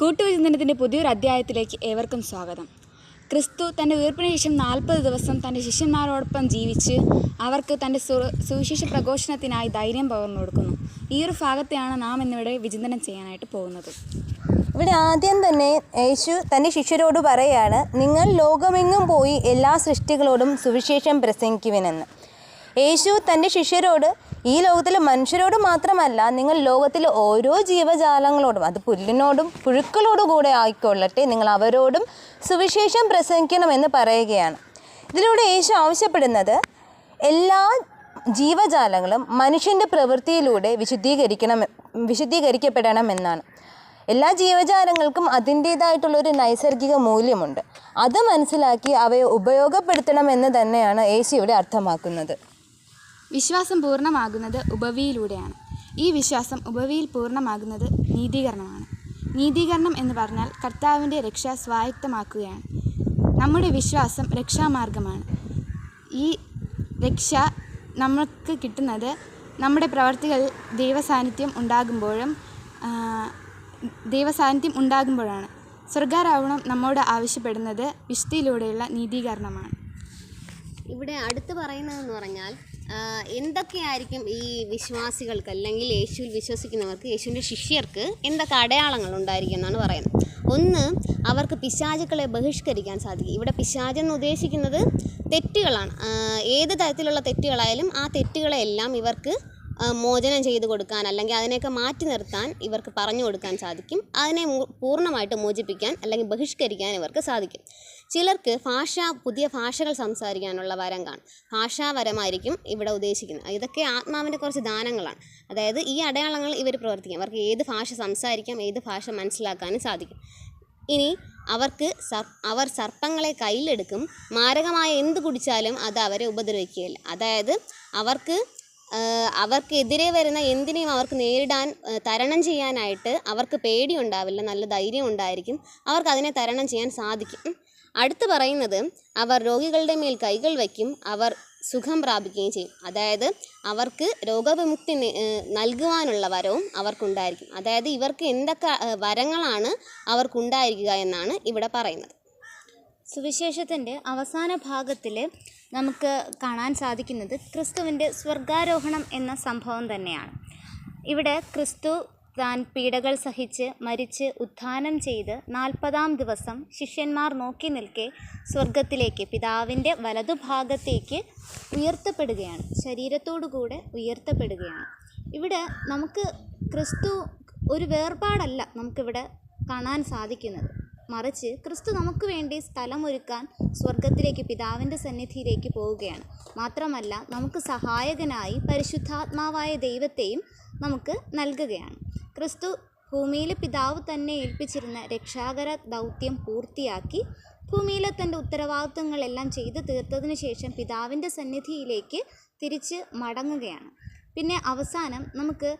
കൂട്ടുവിചിന്തനത്തിന്റെ പുതിയൊരു അധ്യായത്തിലേക്ക് ഏവർക്കും സ്വാഗതം. ക്രിസ്തു തന്റെ ഉയർപ്പിന് ശേഷം നാൽപ്പത് ദിവസം തന്റെ ശിഷ്യന്മാരോടൊപ്പം ജീവിച്ച് അവർക്ക് തന്റെ സുവിശേഷ പ്രഘോഷണത്തിനായി ധൈര്യം പകർന്നു കൊടുക്കുന്നു. ഈ ഒരു ഭാഗത്തെയാണ് നാം ഇന്നിവിടെ വിചിന്തനം ചെയ്യാനായിട്ട് പോകുന്നത്. ഇവിടെ ആദ്യം തന്നെ യേശു തന്റെ ശിഷ്യരോട് പറയുകയാണ് നിങ്ങൾ ലോകമെങ്ങും പോയി എല്ലാ സൃഷ്ടികളോടും സുവിശേഷം പ്രസംഗിക്കുവിനെന്ന് യേശു തന്റെ ശിഷ്യരോട് ഈ ലോകത്തിലെ മനുഷ്യരോട് മാത്രമല്ല നിങ്ങൾ ലോകത്തിലെ ഓരോ ജീവജാലങ്ങളോടും അത് പുല്ലിനോടും പുഴുക്കളോടും കൂടെ ആയിക്കൊള്ളട്ടെ നിങ്ങൾ അവരോടും സുവിശേഷം പ്രസംഗിക്കണമെന്ന് പറയുകയാണ്. ഇതിലൂടെ യേശു ആവശ്യപ്പെടുന്നത് എല്ലാ ജീവജാലങ്ങളും മനുഷ്യന്റെ പ്രവൃത്തിയിലൂടെ വിശുദ്ധീകരിക്കണം വിശുദ്ധീകരിക്കപ്പെടണം എന്നാണ് എല്ലാ ജീവജാലങ്ങൾക്കും അതിന്റേതായിട്ടുള്ളൊരു നൈസർഗിക മൂല്യമുണ്ട്. അത് മനസ്സിലാക്കി അവയെ ഉപയോഗപ്പെടുത്തണമെന്ന് തന്നെയാണ് യേശു ഇവിടെ അർത്ഥമാക്കുന്നത്. വിശ്വാസം പൂർണമാകുന്നത് ഉപവിയിലൂടെയാണ്. ഈ വിശ്വാസം ഉപവിയിൽ പൂർണമാകുന്നത് നീതീകരണമാണ്. നീതീകരണം എന്ന് പറഞ്ഞാൽ കർത്താവിന്റെ രക്ഷ സ്വായത്തമാക്കുകയാണ്. നമ്മുടെ വിശ്വാസം രക്ഷാമാർഗമാണ്. ഈ രക്ഷ നമുക്ക് കിട്ടുന്നത് നമ്മുടെ പ്രവർത്തികൾ ദൈവസാന്നിധ്യം ഉണ്ടാകുമ്പോഴും ദൈവസാന്നിധ്യം ഉണ്ടാകുമ്പോഴാണ്. സ്വർഗാരോഹണം നമ്മോട് ആവശ്യപ്പെടുന്നത് വിശുദ്ധിയിലൂടെയുള്ള നീതീകരണമാണ്. ഇവിടെ അടുത്ത് പറയുന്നതെന്ന് പറഞ്ഞാൽ എന്തൊക്കെയായിരിക്കും ഈ വിശ്വാസികൾക്ക് അല്ലെങ്കിൽ യേശുവിൽ വിശ്വസിക്കുന്നവർക്ക് യേശുവിന്റെ ശിഷ്യർക്ക് എന്തൊക്കെ അടയാളങ്ങൾ ഉണ്ടായിരിക്കും എന്നാണ് പറയുന്നത്? ഒന്ന് അവർക്ക് പിശാചുക്കളെ ബഹിഷ്കരിക്കാൻ സാധിക്കും. ഇവിടെ പിശാചെന്ന് ഉദ്ദേശിക്കുന്നത് തെറ്റുകളാണ്. ഏത് തരത്തിലുള്ള തെറ്റുകളായാലും ആ തെറ്റുകളെല്ലാം ഇവർക്ക് മോചനം ചെയ്തു കൊടുക്കാൻ അല്ലെങ്കിൽ അതിനെയൊക്കെ മാറ്റി നിർത്താൻ ഇവർക്ക് പറഞ്ഞു കൊടുക്കാൻ സാധിക്കും. അതിനെ പൂർണമായിട്ട് മോചിപ്പിക്കാൻ അല്ലെങ്കിൽ ബഹിഷ്കരിക്കാൻ ഇവർക്ക് സാധിക്കും. ചിലർക്ക് ഭാഷ പുതിയ ഭാഷകൾ സംസാരിക്കാനുള്ള വരം കാണും. ഭാഷാവരമായിരിക്കും ഇവിടെ ഉദ്ദേശിക്കുന്നത്. ഇതൊക്കെ ആത്മാവിന്റെ കുറച്ച് ദാനങ്ങളാണ്. അതായത് ഈ അടയാളങ്ങൾ ഇവർ പ്രവർത്തിക്കാം. അവർക്ക് ഏത് ഭാഷ സംസാരിക്കാം ഏത് ഭാഷ മനസ്സിലാക്കാനും സാധിക്കും. ഇനി അവർക്ക് അവർ സർപ്പങ്ങളെ കയ്യിലെടുക്കും. മാരകമായ എന്ത് കുടിച്ചാലും അത് അവരെ ഉപദ്രവിക്കുകയില്ല. അതായത് അവർക്ക് അവർക്കെതിരെ വരുന്ന എന്തിനെയും അവർക്ക് നേരിടാൻ തരണം ചെയ്യാനായിട്ട് അവർക്ക് പേടിയുണ്ടാവില്ല നല്ല ധൈര്യം ഉണ്ടായിരിക്കും. അവർക്ക് അതിനെ തരണം ചെയ്യാൻ സാധിക്കും. അടുത്ത് പറയുന്നത് അവർ രോഗികളുടെ മേൽ കൈകൾ വയ്ക്കും അവർ സുഖം പ്രാപിക്കുകയും ചെയ്യും. അതായത് അവർക്ക് രോഗവിമുക്തി നൽകുവാനുള്ള വരവും അവർക്കുണ്ടായിരിക്കും. അതായത് ഇവർക്ക് എന്തൊക്കെ വരങ്ങളാണ് അവർക്കുണ്ടായിരിക്കുക എന്നാണ് ഇവിടെ പറയുന്നത്. സുവിശേഷത്തിന്റെ അവസാന ഭാഗത്തിൽ നമുക്ക് കാണാൻ സാധിക്കുന്നത് ക്രിസ്തുവിന്റെ സ്വർഗാരോഹണം എന്ന സംഭവം തന്നെയാണ്. ഇവിടെ ക്രിസ്തു താൻ പീഡകൾ സഹിച്ച് മരിച്ച് ഉത്ഥാനം ചെയ്ത് നാൽപ്പതാം ദിവസം ശിഷ്യന്മാർ നോക്കി നിൽക്കെ സ്വർഗത്തിലേക്ക് പിതാവിന്റെ വലതുഭാഗത്തേക്ക് ഉയർത്തപ്പെടുകയാണ്. ശരീരത്തോടുകൂടെ ഉയർത്തപ്പെടുകയാണ്. ഇവിടെ നമുക്ക് ക്രിസ്തു ഒരു വേർപാടല്ല നമുക്കിവിടെ കാണാൻ സാധിക്കുന്നത്. മറിച്ച് ക്രിസ്തു നമുക്ക് വേണ്ടി സ്ഥലമൊരുക്കാൻ സ്വർഗത്തിലേക്ക് പിതാവിന്റെ സന്നിധിയിലേക്ക് പോവുകയാണ്. മാത്രമല്ല നമുക്ക് സഹായകനായി പരിശുദ്ധാത്മാവായ ദൈവത്തെയും നമുക്ക് നൽകുകയാണ്. ക്രിസ്തു ഭൂമിയിലെ പിതാവ് തന്നെ ഏൽപ്പിച്ചിരുന്ന രക്ഷാകര ദൗത്യം പൂർത്തിയാക്കി ഭൂമിയിലെ തന്റെ ഉത്തരവാദിത്വങ്ങളെല്ലാം ചെയ്തു തീർത്തതിനു ശേഷം പിതാവിന്റെ സന്നിധിയിലേക്ക് തിരിച്ച് മടങ്ങുകയാണ്. പിന്നെ അവസാനം നമുക്ക്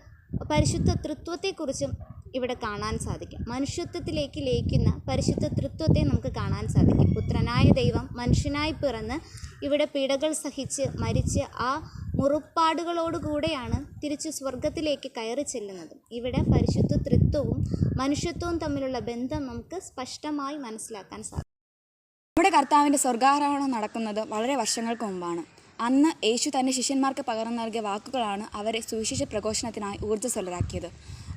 പരിശുദ്ധ തൃത്വത്തെക്കുറിച്ചും ഇവിടെ കാണാൻ സാധിക്കും. മനുഷ്യത്വത്തിലേക്ക് ലയിക്കുന്ന പരിശുദ്ധ തൃത്വത്തെ നമുക്ക് കാണാൻ സാധിക്കും. പുത്രനായ ദൈവം മനുഷ്യനായി പിറന്ന് ഇവിടെ പീഡകൾ സഹിച്ച് മരിച്ച് ആ മുറുപ്പാടുകളോടുകൂടെയാണ് തിരിച്ച് സ്വർഗത്തിലേക്ക് കയറി ചെല്ലുന്നത്. ഇവിടെ പരിശുദ്ധ തൃത്വവും മനുഷ്യത്വവും തമ്മിലുള്ള ബന്ധം നമുക്ക് സ്പഷ്ടമായി മനസ്സിലാക്കാൻ സാധിക്കും. നമ്മുടെ കർത്താവിന്റെ സ്വർഗാരോഹണം നടക്കുന്നത് വളരെ വർഷങ്ങൾക്ക് മുമ്പാണ്. അന്ന് യേശു തന്റെ ശിഷ്യന്മാർക്ക് പകർന്നു നൽകിയ വാക്കുകളാണ് അവരെ സുവിശേഷ പ്രഘോഷണത്തിനായി ഊർജസ്വലരാക്കിയത്.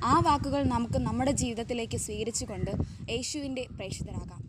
ആ വാക്കുകൾ നമുക്ക് നമ്മുടെ ജീവിതത്തിലേക്ക് സ്വീകരിച്ചുകൊണ്ട് യേശുവിന്റെ പ്രേക്ഷിതരാകാം.